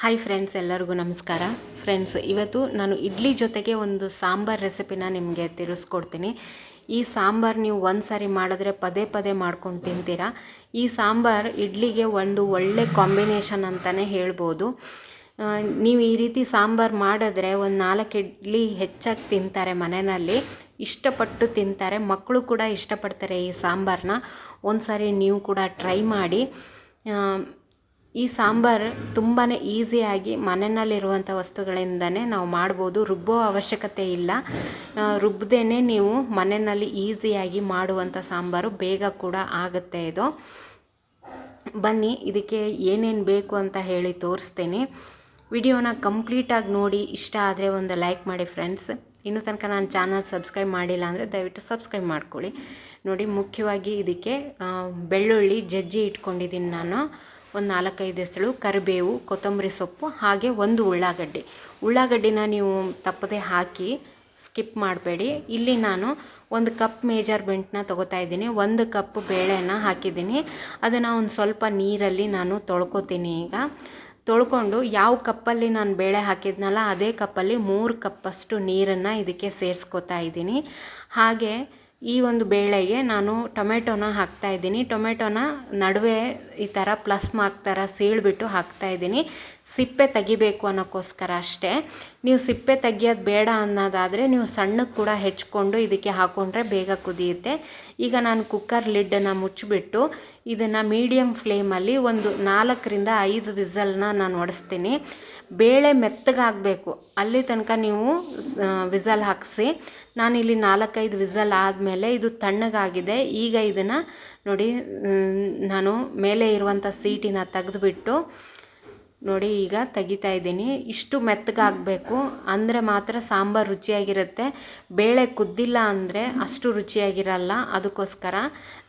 Hi friends ಎಲ್ಲರಿಗೂ ನಮಸ್ಕಾರ. Friends ಇವತ್ತು ನಾನು ಇಡ್ಲಿ ಜೊತೆಗೆ ಒಂದು ಸಾಂಬಾರ್ ರೆಸಿಪಿನ ನಿಮಗೆ ತಿಳಿಸ್ಕೊಡ್ತೀನಿ. ಈ ಸಾಂಬಾರು ನೀವು ಒಂದು ಸಾರಿ ಮಾಡಿದ್ರೆ ಪದೇ ಪದೇ ಮಾಡ್ಕೊಂಡು ತಿಂತೀರಾ? ಈ ಸಾಂಬಾರು ಇಡ್ಲಿಗೆ ಒಂದು ಒಳ್ಳೆ ಕಾಂಬಿನೇಷನ್ ಅಂತಲೇ ಹೇಳ್ಬೋದು. ನೀವು ಈ ರೀತಿ ಸಾಂಬಾರು ಮಾಡಿದ್ರೆ ಒಂದು ನಾಲ್ಕು ಇಡ್ಲಿ ಹೆಚ್ಚಾಗಿ ತಿಂತಾರೆ ಮನೆಯಲ್ಲಿ. ಇಷ್ಟಪಟ್ಟು ತಿಂತಾರೆ. ಮಕ್ಕಳು ಕೂಡ ಇಷ್ಟಪಡ್ತಾರೆ ಈ ಸಾಂಬಾರನ್ನ ಒಂದು ಸಾರಿ ನೀವು ಕೂಡ ಟ್ರೈ ಮಾಡಿ. ಈ ಸಾಂಬಾರು ತುಂಬಾ ಈಸಿಯಾಗಿ ಮನೆಯಲ್ಲಿರುವಂಥ ವಸ್ತುಗಳಿಂದನೇ ನಾವು ಮಾಡ್ಬೋದು. ರುಬ್ಬೋ ಅವಶ್ಯಕತೆ ಇಲ್ಲ. ರುಬ್ಬದೇ ನೀವು ಮನೆಯಲ್ಲಿ ಈಸಿಯಾಗಿ ಮಾಡುವಂಥ ಸಾಂಬಾರು ಬೇಗ ಕೂಡ ಆಗುತ್ತೆ ಇದು. ಬನ್ನಿ, ಇದಕ್ಕೆ ಏನೇನು ಬೇಕು ಅಂತ ಹೇಳಿ ತೋರಿಸ್ತೇನೆ. ವಿಡಿಯೋನ ಕಂಪ್ಲೀಟಾಗಿ ನೋಡಿ. ಇಷ್ಟ ಆದರೆ ಒಂದು ಲೈಕ್ ಮಾಡಿ ಫ್ರೆಂಡ್ಸ್ ಇನ್ನೂ ತನಕ ನಾನು ಚಾನಲ್ ಸಬ್ಸ್ಕ್ರೈಬ್ ಮಾಡಿಲ್ಲ ಅಂದರೆ ದಯವಿಟ್ಟು ಸಬ್ಸ್ಕ್ರೈಬ್ ಮಾಡ್ಕೊಳ್ಳಿ. ನೋಡಿ, ಮುಖ್ಯವಾಗಿ ಇದಕ್ಕೆ ಬೆಳ್ಳುಳ್ಳಿ ಜಜ್ಜಿ ಇಟ್ಕೊಂಡಿದ್ದೀನಿ ನಾನು. ಒಂದು ನಾಲ್ಕೈದು ಹೆಸಳು, ಕರಿಬೇವು, ಕೊತ್ತಂಬರಿ ಸೊಪ್ಪು, ಹಾಗೆ ಒಂದು ಉಳ್ಳಾಗಡ್ಡೆ. ಉಳ್ಳಾಗಡ್ಡಿನ ನೀವು ತಪ್ಪದೆ ಹಾಕಿ ಸ್ಕಿಪ್ ಮಾಡಬೇಡಿ. ಇಲ್ಲಿ ನಾನು ಒಂದು ಕಪ್ ಮೇಜರ್ಮೆಂಟ್ನ ತೊಗೋತಾ ಇದ್ದೀನಿ. ಒಂದು ಕಪ್ ಬೇಳೆನ ಹಾಕಿದ್ದೀನಿ. ಅದನ್ನು ಒಂದು ಸ್ವಲ್ಪ ನೀರಲ್ಲಿ ನಾನು ತೊಳ್ಕೊತೀನಿ ಈಗ. ತೊಳ್ಕೊಂಡು ಯಾವ ಕಪ್ಪಲ್ಲಿ ನಾನು ಬೇಳೆ ಹಾಕಿದ್ನಲ್ಲ, ಅದೇ ಕಪ್ಪಲ್ಲಿ ಮೂರು ಕಪ್ಪಷ್ಟು ನೀರನ್ನು ಇದಕ್ಕೆ ಸೇರಿಸ್ಕೊತಾ ಇದ್ದೀನಿ. ಹಾಗೆ ಈ ಒಂದು ಬೇಳೆಗೆ ನಾನು ಟೊಮೆಟೊನ ಹಾಕ್ತಾ ಇದ್ದೀನಿ. ಟೊಮೆಟೊನ ನಡುವೆ ಈ ಥರ ಪ್ಲಸ್ ಮಾರ್ಕ್ ಥರ ಸೀಳ್ಬಿಟ್ಟು ಹಾಕ್ತಾ ಇದ್ದೀನಿ. ಸಿಪ್ಪೆ ತೆಗಿಬೇಕು ಅನ್ನೋಕ್ಕೋಸ್ಕರ ಅಷ್ಟೇ. ನೀವು ಸಿಪ್ಪೆ ತೆಗಿಯೋದು ಬೇಡ ಅನ್ನೋದಾದರೆ ನೀವು ಸಣ್ಣಕ್ಕೆ ಕೂಡ ಹೆಚ್ಕೊಂಡು ಇದಕ್ಕೆ ಹಾಕ್ಕೊಂಡ್ರೆ ಬೇಗ ಕುದಿಯುತ್ತೆ. ಈಗ ನಾನು ಕುಕ್ಕರ್ ಲಿಡ್ಡನ್ನು ಮುಚ್ಚಿಬಿಟ್ಟು ಇದನ್ನು ಮೀಡಿಯಮ್ ಫ್ಲೇಮಲ್ಲಿ ಒಂದು ನಾಲ್ಕರಿಂದ ಐದು ವಿಸಲ್ನ ನಾನು ಒಡಿಸ್ತೀನಿ. ಬೇಳೆ ಮೆತ್ತಗಾಗಬೇಕು. ಅಲ್ಲಿ ತನಕ ನೀವು ವಿಸಲ್ ಹಾಕಿಸಿ. ನಾನಿಲ್ಲಿ ನಾಲ್ಕೈದು ವಿಸಲ್ ಆದಮೇಲೆ ಇದು ತಣ್ಣಗಾಗಿದೆ. ಈಗ ಇದನ್ನು ನೋಡಿ ನಾನು ಮೇಲೆ ಇರುವಂಥ ಸೀಟಿನ ತೆಗೆದುಬಿಟ್ಟು ನೋಡಿ ಈಗ ತೆಗಿತಾ ಇದ್ದೀನಿ. ಇಷ್ಟು ಮೆತ್ತಗಾಗಬೇಕು. ಅಂದರೆ ಮಾತ್ರ ಸಾಂಬಾರು ರುಚಿಯಾಗಿರುತ್ತೆ. ಬೇಳೆ ಕುದ್ದಿಲ್ಲ ಅಂದರೆ ಅಷ್ಟು ರುಚಿಯಾಗಿರಲ್ಲ. ಅದಕ್ಕೋಸ್ಕರ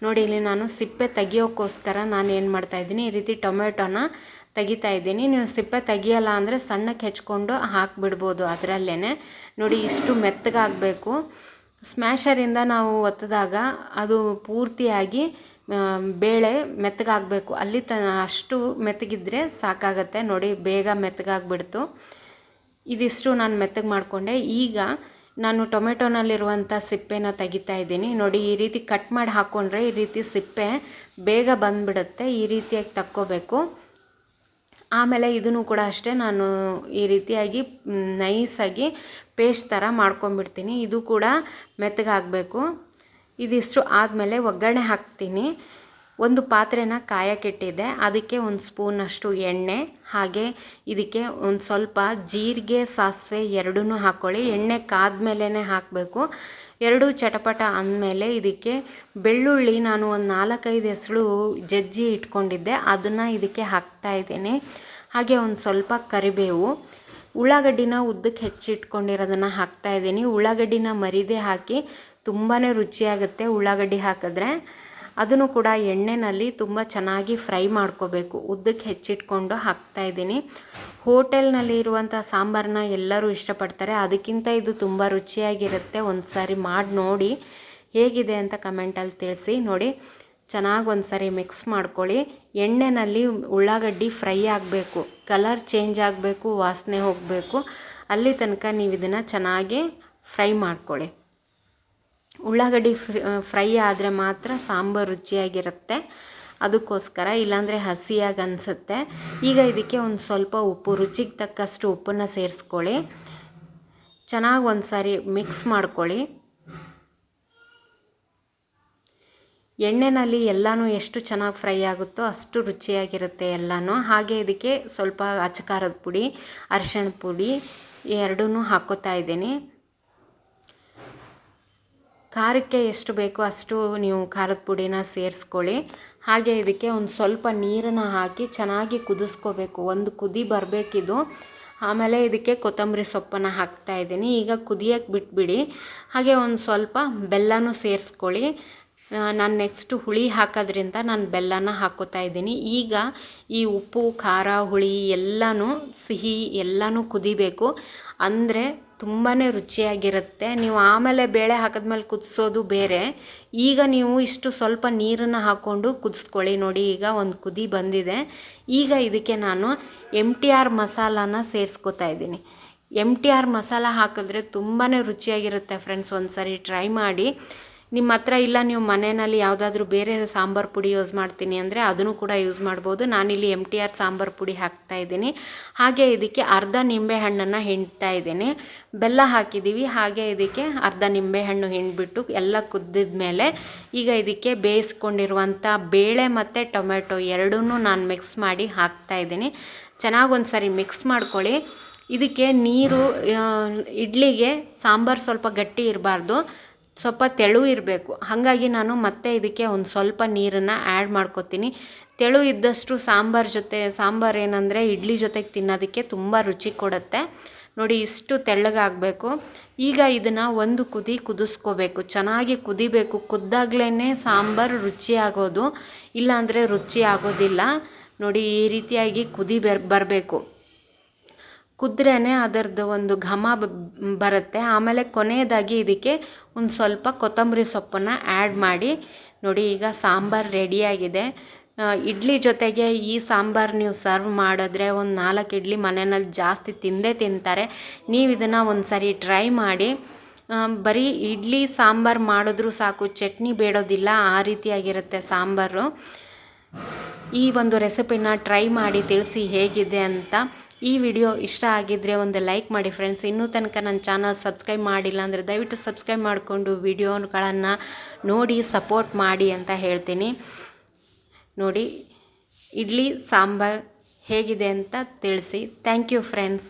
ನೋಡಿ, ಇಲ್ಲಿ ನಾನು ಸಿಪ್ಪೆ ತೆಗಿಯೋಕ್ಕೋಸ್ಕರ ನಾನು ಏನು ಮಾಡ್ತಾಯಿದ್ದೀನಿ ಈ ರೀತಿ ಟೊಮೆಟೊನ ತೆಗಿತಾ ಇದ್ದೀನಿ. ನೀವು ಸಿಪ್ಪೆ ತೆಗಿಯಲ್ಲ ಅಂದರೆ ಸಣ್ಣಕ್ಕೆ ಹೆಚ್ಕೊಂಡು ಹಾಕಿಬಿಡ್ಬೋದು ಅದರಲ್ಲೇ ನೋಡಿ, ಇಷ್ಟು ಮೆತ್ತಗಾಗಬೇಕು. ಸ್ಮ್ಯಾಷರಿಂದ ನಾವು ಒತ್ತಿದಾಗ ಅದು ಪೂರ್ತಿಯಾಗಿ ಬೇಳೆ ಮೆತ್ತಗಾಗಬೇಕು. ಅಲ್ಲಿ ತ, ಅಷ್ಟು ಮೆತ್ತಗಿದ್ರೆ ಸಾಕಾಗತ್ತೆ. ನೋಡಿ, ಬೇಗ ಮೆತ್ತಗಾಗ್ಬಿಡ್ತು. ಇದಿಷ್ಟು ನಾನು ಮೆತ್ತಗೆ ಮಾಡಿಕೊಂಡೆ. ಈಗ ನಾನು ಟೊಮೆಟೊನಲ್ಲಿರುವಂಥ ಸಿಪ್ಪೆನ ತೆಗಿತಾ ಇದ್ದೀನಿ. ನೋಡಿ, ಈ ರೀತಿ ಕಟ್ ಮಾಡಿ ಹಾಕ್ಕೊಂಡ್ರೆ ಈ ರೀತಿ ಸಿಪ್ಪೆ ಬೇಗ ಬಂದುಬಿಡುತ್ತೆ. ಈ ರೀತಿಯಾಗಿ ತಕ್ಕೋಬೇಕು. ಆಮೇಲೆ ಇದನ್ನು ಕೂಡ ಅಷ್ಟೇ ನಾನು ಈ ರೀತಿಯಾಗಿ ನೈಸಾಗಿ ಪೇಸ್ಟ್ ಥರ ಮಾಡ್ಕೊಂಬಿಡ್ತೀನಿ. ಇದು ಕೂಡ ಮೆತ್ತಗಾಗಬೇಕು ಇದಿಷ್ಟು ಆದಮೇಲೆ ಒಗ್ಗರಣೆ ಹಾಕ್ತೀನಿ. ಒಂದು ಪಾತ್ರೆನ ಕಾಯಕ್ಕಿಟ್ಟಿದ್ದೆ ಅದಕ್ಕೆ ಒಂದು ಸ್ಪೂನಷ್ಟು ಎಣ್ಣೆ, ಹಾಗೆ ಇದಕ್ಕೆ ಒಂದು ಸ್ವಲ್ಪ ಜೀರಿಗೆ, ಸಾಸಿವೆ ಎರಡೂ ಹಾಕ್ಕೊಳ್ಳಿ ಎಣ್ಣೆ ಕಾದ್ಮೇಲೆ ಹಾಕಬೇಕು. ಎರಡು ಚಟಪಟ ಅಂದಮೇಲೆ ಇದಕ್ಕೆ ಬೆಳ್ಳುಳ್ಳಿ ನಾನು ಒಂದು ನಾಲ್ಕೈದು ಹೆಸರು ಜಜ್ಜಿ ಇಟ್ಕೊಂಡಿದ್ದೆ. ಅದನ್ನು ಇದಕ್ಕೆ ಹಾಕ್ತಾ ಇದ್ದೀನಿ. ಹಾಗೆ ಒಂದು ಸ್ವಲ್ಪ ಕರಿಬೇವು. ಉಳ್ಳಾಗಡ್ಡಿನ ಉದ್ದಕ್ಕೆ ಹೆಚ್ಚಿಟ್ಕೊಂಡಿರೋದನ್ನು ಹಾಕ್ತಾ ಇದ್ದೀನಿ. ಉಳ್ಳಾಗಡ್ಡಿನ ಮರಿದೇ ಹಾಕಿ ತುಂಬಾ ರುಚಿಯಾಗುತ್ತೆ ಉಳ್ಳಾಗಡ್ಡಿ ಹಾಕಿದ್ರೆ. ಅದನ್ನು ಕೂಡ ಎಣ್ಣೆಯಲ್ಲಿ ತುಂಬ ಚೆನ್ನಾಗಿ ಫ್ರೈ ಮಾಡ್ಕೋಬೇಕು. ಉದ್ದಕ್ಕೆ ಹೆಚ್ಚಿಟ್ಕೊಂಡು ಹಾಕ್ತಾ ಇದ್ದೀನಿ. ಹೋಟೆಲ್ನಲ್ಲಿ ಇರುವಂಥ ಸಾಂಬಾರನ್ನ ಎಲ್ಲರೂ ಇಷ್ಟಪಡ್ತಾರೆ. ಅದಕ್ಕಿಂತ ಇದು ತುಂಬ ರುಚಿಯಾಗಿರುತ್ತೆ. ಒಂದು ಸಾರಿ ಮಾಡಿ ನೋಡಿ ಹೇಗಿದೆ ಅಂತ ಕಮೆಂಟಲ್ಲಿ ತಿಳಿಸಿ. ನೋಡಿ, ಚೆನ್ನಾಗಿ ಒಂದು ಸಾರಿ ಮಿಕ್ಸ್ ಮಾಡ್ಕೊಳ್ಳಿ. ಎಣ್ಣೆಯಲ್ಲಿ ಉಳ್ಳಾಗಡ್ಡಿ ಫ್ರೈ ಆಗಬೇಕು. ಕಲರ್ ಚೇಂಜ್ ಆಗಬೇಕು, ವಾಸನೆ ಹೋಗಬೇಕು. ಅಲ್ಲಿ ತನಕ ನೀವು ಇದನ್ನು ಚೆನ್ನಾಗಿ ಫ್ರೈ ಮಾಡ್ಕೊಳ್ಳಿ. ಉಳ್ಳಾಗಡ್ಡಿ ಫ್ರೈ ಆದರೆ ಮಾತ್ರ ಸಾಂಬಾರು ರುಚಿಯಾಗಿರುತ್ತೆ. ಅದಕ್ಕೋಸ್ಕರ ಇಲ್ಲಾಂದರೆ ಹಸಿಯಾಗಿ ಅನಿಸುತ್ತೆ. ಈಗ ಇದಕ್ಕೆ ಒಂದು ಸ್ವಲ್ಪ ಉಪ್ಪು, ರುಚಿಗೆ ತಕ್ಕಷ್ಟು ಉಪ್ಪನ್ನು ಸೇರಿಸ್ಕೊಳ್ಳಿ. ಚೆನ್ನಾಗಿ ಒಂದು ಸಾರಿ ಮಿಕ್ಸ್ ಮಾಡ್ಕೊಳ್ಳಿ. ಎಣ್ಣೆನಲ್ಲಿ ಎಲ್ಲನೂ ಎಷ್ಟು ಚೆನ್ನಾಗಿ ಫ್ರೈ ಆಗುತ್ತೋ ಅಷ್ಟು ರುಚಿಯಾಗಿರುತ್ತೆ ಎಲ್ಲನೂ. ಹಾಗೆ ಇದಕ್ಕೆ ಸ್ವಲ್ಪ ಅಚ್ಚಕಾರದ ಪುಡಿ, ಅರಿಶಿಣ ಪುಡಿ ಎರಡೂ ಹಾಕ್ಕೋತಾ ಇದ್ದೀನಿ. ಖಾರಕ್ಕೆ ಎಷ್ಟು ಬೇಕೋ ಅಷ್ಟು ನೀವು ಖಾರದ ಪುಡಿನ ಸೇರಿಸ್ಕೊಳ್ಳಿ. ಹಾಗೆ ಇದಕ್ಕೆ ಒಂದು ಸ್ವಲ್ಪ ನೀರನ್ನು ಹಾಕಿ ಚೆನ್ನಾಗಿ ಕುದಿಸ್ಕೋಬೇಕು. ಒಂದು ಕುದಿ ಬರಬೇಕಿದು. ಆಮೇಲೆ ಇದಕ್ಕೆ ಕೊತ್ತಂಬರಿ ಸೊಪ್ಪನ್ನು ಹಾಕ್ತಾ ಇದ್ದೀನಿ. ಈಗ ಕುದಿಯೋಕ್ಕೆ ಬಿಟ್ಬಿಡಿ. ಹಾಗೆ ಒಂದು ಸ್ವಲ್ಪ ಬೆಲ್ಲನೂ ಸೇರಿಸ್ಕೊಳ್ಳಿ. ನಾನು ನೆಕ್ಸ್ಟು ಹುಳಿ ಹಾಕೋದ್ರಿಂದ ನಾನು ಬೆಲ್ಲನ ಹಾಕೋತಾ ಇದ್ದೀನಿ. ಈಗ ಈ ಉಪ್ಪು, ಖಾರ, ಹುಳಿ ಎಲ್ಲನೂ ಸಿಹಿ ಎಲ್ಲನೂ ಕುದಿಬೇಕು. ಅಂದರೆ ತುಂಬಾ ರುಚಿಯಾಗಿರುತ್ತೆ. ನೀವು ಆಮೇಲೆ ಬೇಳೆ ಹಾಕಿದ್ಮೇಲೆ ಕುದಿಸೋದು ಬೇರೆ. ಈಗ ನೀವು ಇಷ್ಟು ಸ್ವಲ್ಪ ನೀರನ್ನು ಹಾಕ್ಕೊಂಡು ಕುದಿಸ್ಕೊಳ್ಳಿ ನೋಡಿ, ಈಗ ಒಂದು ಕುದಿ ಬಂದಿದೆ. ಈಗ ಇದಕ್ಕೆ ನಾನು ಎಂ ಟಿ ಆರ್ ಮಸಾಲಾನ ಸೇರಿಸ್ಕೊತಾ ಇದ್ದೀನಿ. ಎಂ ಟಿ ಆರ್ ಮಸಾಲ ಹಾಕಿದ್ರೆ ತುಂಬಾ ರುಚಿಯಾಗಿರುತ್ತೆ ಫ್ರೆಂಡ್ಸ್ ಒಂದು ಸರಿ ಟ್ರೈ ಮಾಡಿ. ನಿಮ್ಮ ಹತ್ರ ಇಲ್ಲ, ನೀವು ಮನೆಯಲ್ಲಿ ಯಾವುದಾದ್ರೂ ಬೇರೆ ಸಾಂಬಾರು ಪುಡಿ ಯೂಸ್ ಮಾಡ್ತೀನಿ ಅಂದರೆ ಅದನ್ನು ಕೂಡ ಯೂಸ್ ಮಾಡ್ಬೋದು. ನಾನಿಲ್ಲಿ ಎಂ ಟಿ ಆರ್ ಸಾಂಬಾರು ಪುಡಿ ಹಾಕ್ತಾ ಇದ್ದೀನಿ. ಹಾಗೆ ಇದಕ್ಕೆ ಅರ್ಧ ನಿಂಬೆ ಹಣ್ಣನ್ನು ಹಿಂಡ್ತಾ ಇದ್ದೀನಿ. ಬೆಲ್ಲ ಹಾಕಿದ್ದೀವಿ. ಹಾಗೆ ಇದಕ್ಕೆ ಅರ್ಧ ನಿಂಬೆ ಹಣ್ಣು ಹಿಂಡ್ಬಿಟ್ಟು ಎಲ್ಲ ಕುದ್ದಿದ ಮೇಲೆ ಈಗ ಇದಕ್ಕೆ ಬೇಯಿಸ್ಕೊಂಡಿರುವಂಥ ಬೇಳೆ ಮತ್ತು ಟೊಮೆಟೊ ಎರಡೂ ನಾನು ಮಿಕ್ಸ್ ಮಾಡಿ ಹಾಕ್ತಾ ಇದ್ದೀನಿ. ಚೆನ್ನಾಗಿ ಒಂದು ಸರಿ ಮಿಕ್ಸ್ ಮಾಡ್ಕೊಳ್ಳಿ. ಇದಕ್ಕೆ ನೀರು ಇಡ್ಲಿಗೆ ಸಾಂಬಾರು ಸ್ವಲ್ಪ ಗಟ್ಟಿ ಇರಬಾರ್ದು. ಸ್ವಲ್ಪ ತೆಳು ಇರಬೇಕು. ಹಾಗಾಗಿ ನಾನು ಮತ್ತೆ ಇದಕ್ಕೆ ಒಂದು ಸ್ವಲ್ಪ ನೀರನ್ನು ಆ್ಯಡ್ ಮಾಡ್ಕೊತೀನಿ. ತೆಳು ಇದ್ದಷ್ಟು ಸಾಂಬಾರು ಜೊತೆ, ಸಾಂಬಾರು ಏನಂದರೆ ಇಡ್ಲಿ ಜೊತೆಗೆ ತಿನ್ನೋದಕ್ಕೆ ತುಂಬ ರುಚಿ ಕೊಡುತ್ತೆ. ನೋಡಿ ಇಷ್ಟು ತೆಳ್ಳಗಾಗಬೇಕು. ಈಗ ಇದನ್ನು ಒಂದು ಕುದಿ ಕುದಿಸ್ಕೋಬೇಕು. ಚೆನ್ನಾಗಿ ಕುದಿಬೇಕು. ಕುದ್ದಾಗ್ಲೇ ಸಾಂಬಾರು ರುಚಿ ಆಗೋದು. ಇಲ್ಲಾಂದರೆ ರುಚಿ ಆಗೋದಿಲ್ಲ. ನೋಡಿ ಈ ರೀತಿಯಾಗಿ ಕುದಿ ಬರಬೇಕು. ಕುದ್ರೇ ಅದರದ್ದು ಒಂದು ಘಮ ಬರುತ್ತೆ. ಆಮೇಲೆ ಕೊನೆಯದಾಗಿ ಇದಕ್ಕೆ ಒಂದು ಸ್ವಲ್ಪ ಕೊತ್ತಂಬರಿ ಸೊಪ್ಪನ್ನು ಆ್ಯಡ್ ಮಾಡಿ, ನೋಡಿ ಈಗ ಸಾಂಬಾರು ರೆಡಿಯಾಗಿದೆ ಇಡ್ಲಿ ಜೊತೆಗೆ ಈ ಸಾಂಬಾರು ನೀವು ಸರ್ವ್ ಮಾಡಿದ್ರೆ ಒಂದು ನಾಲ್ಕು ಇಡ್ಲಿ ಮನೆಯಲ್ಲಿ ಜಾಸ್ತಿ ತಿಂದೇ ತಿಂತಾರೆ. ನೀವು ಇದನ್ನು ಒಂದು ಸರಿ ಟ್ರೈ ಮಾಡಿ ಬರೀ ಇಡ್ಲಿ ಸಾಂಬಾರು ಮಾಡಿದ್ರೂ ಸಾಕು, ಚಟ್ನಿ ಬೇಡೋದಿಲ್ಲ, ಆ ರೀತಿಯಾಗಿರುತ್ತೆ ಸಾಂಬಾರು. ಈ ಒಂದು ರೆಸಿಪಿನ ಟ್ರೈ ಮಾಡಿ ತಿಳಿಸಿ ಹೇಗಿದೆ ಅಂತ ಈ ವಿಡಿಯೋ ಇಷ್ಟ ಆಗಿದ್ದರೆ ಒಂದು ಲೈಕ್ ಮಾಡಿ ಫ್ರೆಂಡ್ಸ್ ಇನ್ನೂ ತನಕ ನನ್ನ ಚಾನಲ್ ಸಬ್ಸ್ಕ್ರೈಬ್ ಮಾಡಿಲ್ಲ ಅಂದರೆ ದಯವಿಟ್ಟು ಸಬ್ಸ್ಕ್ರೈಬ್ ಮಾಡಿಕೊಂಡು ವಿಡಿಯೋಗಳನ್ನು ನೋಡಿ ಸಪೋರ್ಟ್ ಮಾಡಿ ಅಂತ ಹೇಳ್ತೀನಿ. ನೋಡಿ, ಇಡ್ಲಿ, ಸಾಂಬಾರ್ ಹೇಗಿದೆ ಅಂತ ತಿಳಿಸಿ. Thank you friends